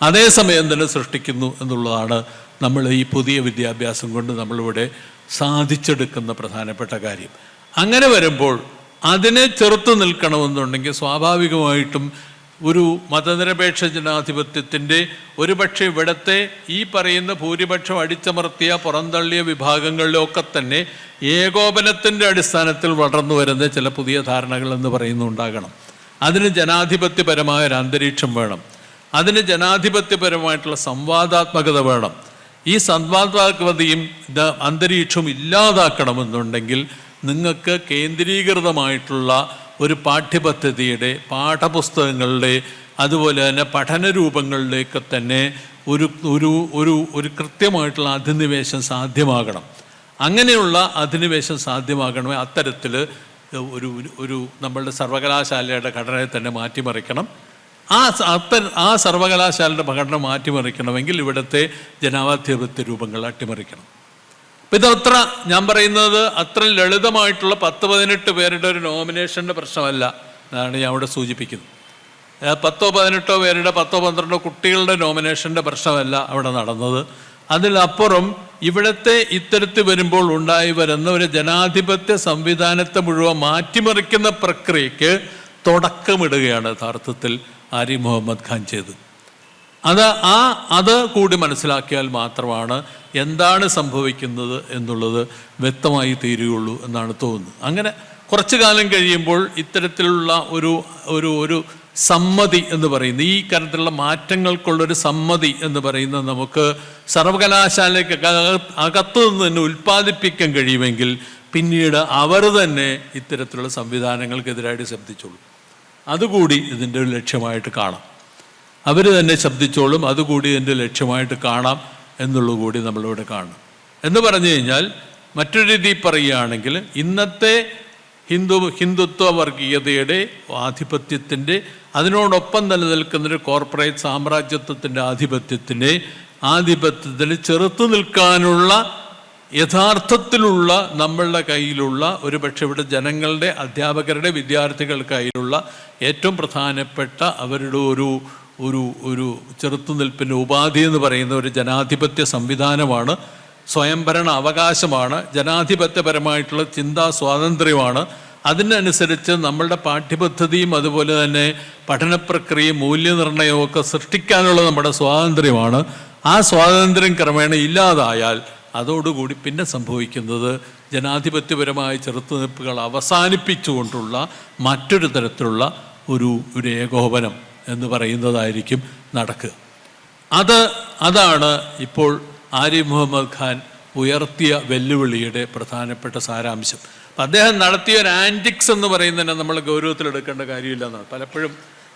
അതേസമയം തന്നെ സൃഷ്ടിക്കുന്നു എന്നുള്ളതാണ് നമ്മൾ ഈ പുതിയ വിദ്യാഭ്യാസം കൊണ്ട് നമ്മളിവിടെ സാധിച്ചെടുക്കുന്ന പ്രധാനപ്പെട്ട കാര്യം. അങ്ങനെ വരുമ്പോൾ അതിനെ ചെറുത്തു നിൽക്കണമെന്നുണ്ടെങ്കിൽ സ്വാഭാവികമായിട്ടും ഒരു മതനിരപേക്ഷ ജനാധിപത്യത്തിന്റെ ഒരുപക്ഷെ ഇവിടത്തെ ഈ പറയുന്ന ഭൂരിപക്ഷം അടിച്ചമർത്തിയ പുറന്തള്ളിയ വിഭാഗങ്ങളിലൊക്കെ തന്നെ ഏകോപനത്തിന്റെ അടിസ്ഥാനത്തിൽ വളർന്നു വരുന്ന ചില പുതിയ ധാരണകൾ എന്ന് പറയുന്നുണ്ടാകണം അതിന് ജനാധിപത്യപരമായ ഒരു അന്തരീക്ഷം വേണം. അതിന് ജനാധിപത്യപരമായിട്ടുള്ള സംവാദാത്മകത വേണം. ഈ സംവാദാത്മകതയും അന്തരീക്ഷവും ഇല്ലാതാക്കണമെന്നുണ്ടെങ്കിൽ നിങ്ങൾക്ക് കേന്ദ്രീകൃതമായിട്ടുള്ള ഒരു പാഠ്യപദ്ധതിയുടെ പാഠപുസ്തകങ്ങളുടെ അതുപോലെ തന്നെ പഠന രൂപങ്ങളിലേക്ക് തന്നെ ഒരു ഒരു ഒരു ഒരു കൃത്യമായിട്ടുള്ള അധിനിവേശം സാധ്യമാകണം. അങ്ങനെയുള്ള അധിനിവേശം സാധ്യമാകണമേ അത്തരത്തിൽ ഒരു ഒരു- നമ്മളുടെ സർവകലാശാലയുടെ ഘടനയെ തന്നെ മാറ്റിമറിക്കണം. ആ അത്ത ആ സർവകലാശാലയുടെ ഘടന മാറ്റിമറിക്കണമെങ്കിൽ ഇവിടുത്തെ ജനാധിപത്യ രൂപങ്ങൾ അട്ടിമറിക്കണം. അപ്പം അത്ര ഞാൻ പറയുന്നത് അത്ര ലളിതമായിട്ടുള്ള പത്ത് പതിനെട്ട് പേരുടെ ഒരു നോമിനേഷന്റെ പ്രശ്നമല്ല എന്നാണ് ഞാൻ ഇവിടെ സൂചിപ്പിക്കുന്നത്. പത്തോ പതിനെട്ടോ പേരുടെ പത്തോ പന്ത്രണ്ടോ കുട്ടികളുടെ നോമിനേഷന്റെ പ്രശ്നമല്ല അവിടെ നടന്നത്. അതിലപ്പുറം ഇവിടുത്തെ ഇത്തരത്തിൽ വരുമ്പോൾ ഉണ്ടായി വരുന്ന ഒരു ജനാധിപത്യ സംവിധാനത്തെ മുഴുവൻ മാറ്റിമറിക്കുന്ന പ്രക്രിയക്ക് തുടക്കമിടുകയാണ് യഥാർത്ഥത്തിൽ ആരി മുഹമ്മദ് ഖാൻ ചെയ്തത്. അത് ആ അത് കൂടി മനസ്സിലാക്കിയാൽ മാത്രമാണ് എന്താണ് സംഭവിക്കുന്നത് എന്നുള്ളത് വ്യക്തമായി തീരുകയുള്ളൂ എന്നാണ് തോന്നുന്നത്. അങ്ങനെ കുറച്ചു കാലം കഴിയുമ്പോൾ ഇത്തരത്തിലുള്ള ഒരു ഒരു ഒരു സമ്മതി എന്ന് പറയുന്നത് ഈ തരത്തിലുള്ള മാറ്റങ്ങൾക്കുള്ളൊരു സമ്മതി എന്ന് പറയുന്നത് നമുക്ക് സർവകലാശാലയ്ക്ക് അകത്ത് നിന്ന് തന്നെ ഉൽപ്പാദിപ്പിക്കാൻ കഴിയുമെങ്കിൽ പിന്നീട് അവർ തന്നെ ഇത്തരത്തിലുള്ള സംവിധാനങ്ങൾക്കെതിരായിട്ട് ശബ്ദിച്ചോളൂ അതുകൂടി ഇതിന്റെ ഒരു ലക്ഷ്യമായിട്ട് കാണാം. അവർ തന്നെ ശബ്ദിച്ചോളും. അതുകൂടി എന്റെ ലക്ഷ്യമായിട്ട് കാണാം എന്നുള്ളത് കൂടി നമ്മളിവിടെ കാണും. എന്ന് പറഞ്ഞു കഴിഞ്ഞാൽ മറ്റൊരു രീതിയിൽ പറയുകയാണെങ്കിൽ ഇന്നത്തെ ഹിന്ദു ഹിന്ദുത്വ വർഗീയതയുടെ ആധിപത്യത്തിന്റെ അതിനോടൊപ്പം നിലനിൽക്കുന്നൊരു കോർപ്പറേറ്റ് സാമ്രാജ്യത്വത്തിന്റെ ആധിപത്യത്തിന്റെ ആധിപത്യത്തിൽ ചെറുത്തു നിൽക്കാനുള്ള യഥാർത്ഥത്തിലുള്ള നമ്മളുടെ കയ്യിലുള്ള ഒരു പക്ഷേ ഇവിടെ ജനങ്ങളുടെ അധ്യാപകരുടെ വിദ്യാർത്ഥികളുടെ കയ്യിലുള്ള ഏറ്റവും പ്രധാനപ്പെട്ട അവരുടെ ഒരു ഒരു ഒരു ചെറുത്തുനിൽപ്പിന്റെ ഉപാധി എന്ന് പറയുന്ന ഒരു ജനാധിപത്യ സംവിധാനമാണ്. സ്വയംഭരണ അവകാശമാണ്. ജനാധിപത്യപരമായിട്ടുള്ള ചിന്താ സ്വാതന്ത്ര്യമാണ്. അതിനനുസരിച്ച് നമ്മളുടെ പാഠ്യപദ്ധതിയും അതുപോലെ തന്നെ പഠന പ്രക്രിയയും മൂല്യനിർണയവും ഒക്കെ സൃഷ്ടിക്കാനുള്ള നമ്മുടെ സ്വാതന്ത്ര്യമാണ്. ആ സ്വാതന്ത്ര്യം ക്രമേണ ഇല്ലാതായാൽ അതോടുകൂടി പിന്നെ സംഭവിക്കുന്നത് ജനാധിപത്യപരമായ ചെറുത്തുനിൽപ്പുകൾ അവസാനിപ്പിച്ചുകൊണ്ടുള്ള മറ്റൊരു തരത്തിലുള്ള ഒരു ഒരു ഏകോപനം. എന്ന് പറയുന്നതായിരിക്കും നടക്കുക അത് അതാണ് ഇപ്പോൾ ആരിഫ് മുഹമ്മദ് ഖാൻ ഉയർത്തിയ വെല്ലുവിളിയുടെ പ്രധാനപ്പെട്ട സാരാംശം. അദ്ദേഹം നടത്തിയ ഒരു ആന്റിക്സ് എന്ന് പറയുന്നതിനെ നമ്മൾ ഗൗരവത്തിലെടുക്കേണ്ട കാര്യമില്ല എന്നാണ്. പലപ്പോഴും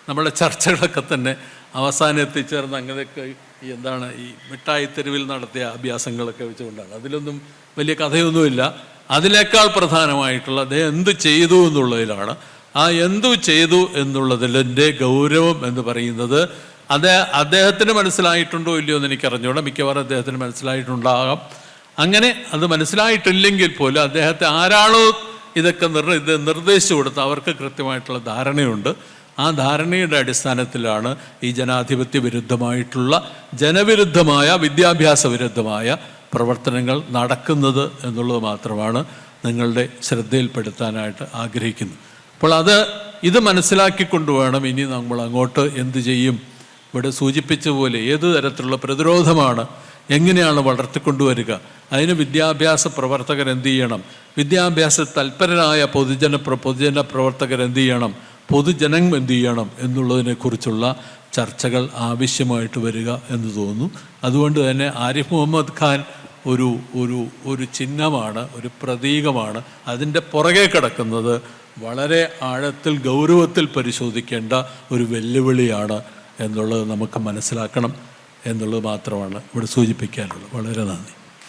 നമ്മുടെ ചർച്ചകളൊക്കെ തന്നെ അവസാനം എത്തിച്ചേർന്ന് അങ്ങനെയൊക്കെ ഈ എന്താണ് ഈ മിഠായി തെരുവിൽ നടത്തിയ അഭ്യാസങ്ങളൊക്കെ വെച്ചുകൊണ്ടാണ്. അതിലൊന്നും വലിയ കഥയൊന്നുമില്ല. അതിനേക്കാൾ പ്രധാനമായിട്ടുള്ള അദ്ദേഹം എന്ത് ചെയ്തു എന്നുള്ളതിലാണ് ആ എന്തു ചെയ്തു എന്നുള്ളതിന്റെ ഗൗരവം എന്ന് പറയുന്നത് അത് അദ്ദേഹത്തിന് മനസ്സിലായിട്ടുണ്ടോ ഇല്ലയോ എന്ന് എനിക്ക് അറിഞ്ഞൂടാ മിക്കവാറും അദ്ദേഹത്തിന് മനസ്സിലായിട്ടുണ്ടാകാം. അങ്ങനെ അത് മനസ്സിലായിട്ടില്ലെങ്കിൽ പോലും അദ്ദേഹത്തെ ആരാളോ ഇതൊക്കെ നിർ ഇത് നിർദ്ദേശിച്ചു കൊടുത്ത് അവർക്ക് കൃത്യമായിട്ടുള്ള ധാരണയുണ്ട്. ആ ധാരണയുടെ അടിസ്ഥാനത്തിലാണ് ഈ ജനാധിപത്യ വിരുദ്ധമായിട്ടുള്ള ജനവിരുദ്ധമായ വിദ്യാഭ്യാസ വിരുദ്ധമായ പ്രവർത്തനങ്ങൾ നടക്കുന്നത് എന്നുള്ളത് മാത്രമാണ് നിങ്ങളുടെ ശ്രദ്ധയിൽപ്പെടുത്താനായിട്ട് ആഗ്രഹിക്കുന്നത്. അപ്പോൾ അത് ഇത് മനസ്സിലാക്കിക്കൊണ്ട് വേണം ഇനി നമ്മൾ അങ്ങോട്ട് എന്ത് ചെയ്യും? ഇവിടെ സൂചിപ്പിച്ച പോലെ ഏത് തരത്തിലുള്ള പ്രതിരോധമാണ്? എങ്ങനെയാണ് വളർത്തിക്കൊണ്ടുവരിക? അതിന് വിദ്യാഭ്യാസ പ്രവർത്തകർ എന്ത് ചെയ്യണം? വിദ്യാഭ്യാസ തൽപരനായ പൊതുജന പൊതുജന പ്രവർത്തകർ എന്ത് ചെയ്യണം? പൊതുജനം എന്ത് ചെയ്യണം എന്നുള്ളതിനെക്കുറിച്ചുള്ള ചർച്ചകൾ ആവശ്യമായിട്ട് വരിക എന്ന് തോന്നുന്നു. അതുകൊണ്ട് തന്നെ ആരിഫ് മുഹമ്മദ് ഖാൻ ഒരു ഒരു ഒരു ചിഹ്നമാണ് ഒരു പ്രതീകമാണ് അതിന്റെ പുറകെ കിടക്കുന്നത് വളരെ ആഴത്തിൽ ഗൗരവത്തിൽ പരിശോധിക്കേണ്ട ഒരു വെല്ലുവിളിയാണ് എന്നുള്ളത് നമുക്ക് മനസ്സിലാക്കണം എന്നുള്ളത് മാത്രമാണ് ഇവിടെ സൂചിപ്പിക്കാനുള്ളത്. വളരെ നന്ദി.